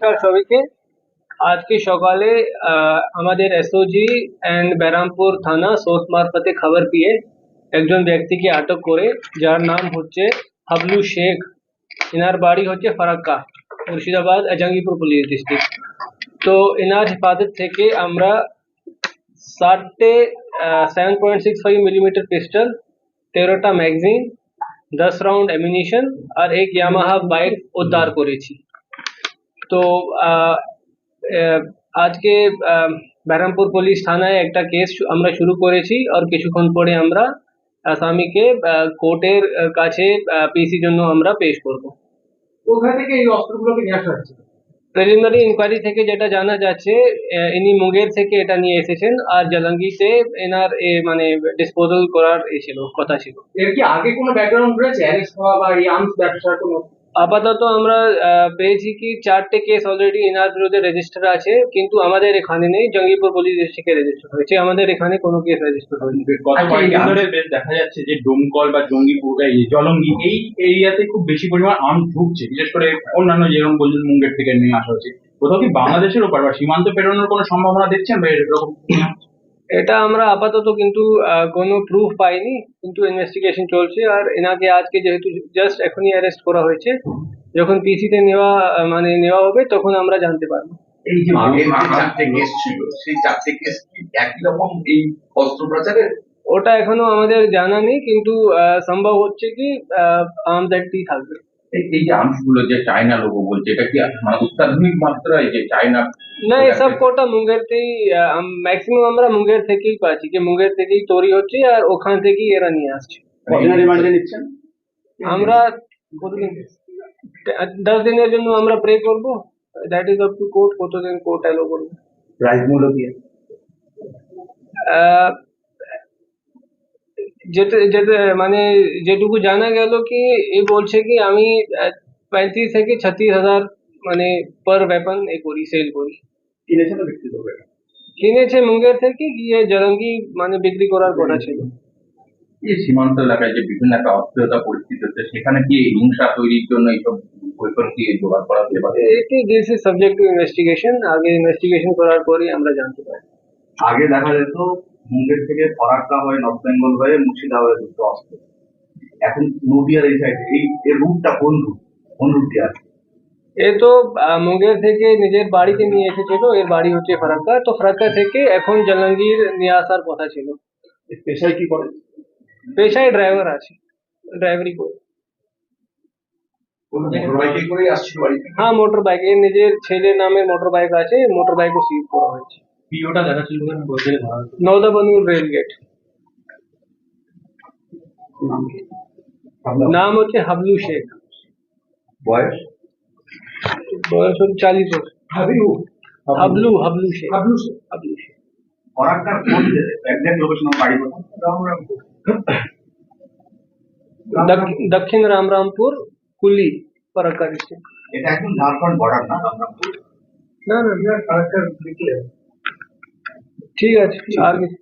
নমস্কার সবাইকে। আজকে সকালে আমাদের এসওজি অ্যান্ড ব্যারামপুর থানা সোর্স মারফতে খবর পেয়ে একজন ব্যক্তিকে আটক করে, যার নাম হচ্ছে হাবলু শেখ। এনার বাড়ি হচ্ছে ফারাক্কা, মুর্শিদাবাদ জাঙ্গিপুর পুলিশ ডিস্ট্রিক্ট তো এনার হেফাজত থেকে আমরা ষাটটে seven point six five millimetre pistol তেরোটা ম্যাগজিন দশ রাউন্ড অ্যামিনিশন আর এক ইয়ামাহা বাইক উদ্ধার করেছি। তো আজকে ব্যারামপুর পুলিশ থানায় একটা কেস আমরা শুরু করেছি আর কিছুক্ষণ পরে আমরা আসামিকে কোর্টের কাছে পিসির জন্য আমরা পেশ করব। কোথা থেকে এই অস্ত্রগুলোকে নিয়ে আসা হচ্ছে? প্রিলিমিনারি ইনকোয়ারি থেকে যেটা জানা যাচ্ছে ইনি মুঙ্গের থেকে এটা নিয়ে এসেছেন আর জালাঙ্গিতে এনার এ মানে ডিসপোজাল করার এ ছিল কথা ছিল। এর কি আগে কোনো ব্যাকগ্রাউন্ড রয়েছে? অ্যারেস্ট হওয়া বা এই আর্মস ব্যবসার কোনো আপাতত আমরা আহ, পেয়েছি কি চারটে কেস অলরেডি এনার বিরুদ্ধে রেজিস্টার আছে কিন্তু আমাদের এখানে নেই জঙ্গিপুর পুলিশ ডিস্ট্রিক্টে রেজিস্টার হয়েছে। আমাদের এখানে কোনো কেস রেজিস্টার হয়নি। আচ্ছা, বেশ দেখা যাচ্ছে যে ডোমকল বা জঙ্গিপুর এই জলঙ্গি এই এরিয়াতে খুব বেশি পরিমাণ আম ঢুকছে। বিশেষ করে অন্যান্য যেরকম বলছেন মুঙ্গের থেকে নিয়ে আসা হচ্ছে। কোথাও কি বাংলাদেশের ওপর বা সীমান্ত পেরোনোর কোনো সম্ভাবনা দেখছেন বা এরকম এটা আমরা আপাতত কিন্তু আহ, কোনো প্রুফ পাইনি কিন্তু ইনভেস্টিগেশন চলছে। আর এনাকে আজকে যেহেতু জাস্ট এখনই অ্যারেস্ট করা হয়েছে যখন পিসিতে নেওয়া মানে নেওয়া হবে তখন আমরা জানতে পারব। এই যে চারটে কেস ছিল সেই চারটে কেস কি একই রকম এই অস্ত্রোপচারের ওটা এখনও আমাদের জানা নেই কিন্তু আহ, সম্ভব হচ্ছে কি আর্মস অ্যাক্টই থাকবে। এই এই যে আর্মসগুলো যে চায়না লোগো বলছে এটা কি মানে অত্যাধুনিক মাত্রায় যে চায়না? না এসব কোটা মুঙ্গেরতেই ম্যাক্সিমাম আমরা মুঙ্গের থেকেই পাচ্ছি যে মুঙ্গের থেকেই তৈরি হচ্ছে আর ওখান থেকেই এরা নিয়ে আসছে। কতদিনের রিমান্ডে নিচ্ছেন? আমরা কতদিন? দশ দিনের জন্য আমরা প্রে করব that is up to court কতদিন কোর্ট অ্যালো করবে। প্রাইস মূল্য দিয়ে আহ, যেটা যেটা মানে যেটুকু জানা গেল কি এ বলছে কি আমি পঁয়ত্রিশ থেকে ছত্রিশ হাজার মানে পার ওয়েপন এ করি সেল করি। কিনেছেন বিক্রি করবে? কিনেছে মুঙ্গের থেকে গিয়ে জলঙ্গি মানে বিক্রি করার কথা ছিল। এই সীমান্ত এলাকায় যে বিভিন্ন একটা অস্থিরতা পরিস্থিতি হচ্ছে সেখানে কি হিংসা তৈরির জন্য এইসব কি জোগাড় করা হতে পারে? এটি this is subject to investigation আগে ইনভেস্টিগেশন করার পরই আমরা জানতে পারি আগে দেখা যেত মুঙ্গের থেকে ফরাক্কা হয়ে নর্থ বেঙ্গল হয়ে মুর্শিদাবাদে দুটো অস্ত্র এখন নদিয়ার এই সাইড এই এর রুটটা কোন রুট কোন রুট দিয়ে আছে এ তো মুঙ্গের থেকে নিজের বাড়িতে নিয়ে এসেছিল এর বাড়ি হচ্ছে ফারাক্কা। তো ফারাক্কা থেকে এখন জালাঙ্গীর নিয়ে আসার কথা ছিল। পেশায় কি করে? পেশায় ড্রাইভার আছে ড্রাইভারি করে। হ্যাঁ মোটর বাইক এর নিজের ছেলের নামে মোটর বাইক আছে মোটর বাইকও সিজ করা হয়েছে। ভিডিওটা দেখাচ্ছিল বলতে নৌদাবানুর রেল গেট নাম হচ্ছে হাবলু শেখ বয়স বয়স হচ্ছে চালিশ বছর হাবিউ হাবলু হাবলু শেখ হাবলু শেখ। হাবলু শেখ ফরাক্কার কোন এক্সাক্ট লোকেশন বাড়ি কোথায় দক- দক্ষিণ রামরামপুর কুলি ফারাক্কা ডিস্ট্রিক্ট এটা একদম ঝাড়খণ্ড বর্ডার না রামরামপুর না না ফারাক্কার দেখলে ঠিক আছে আর কিছু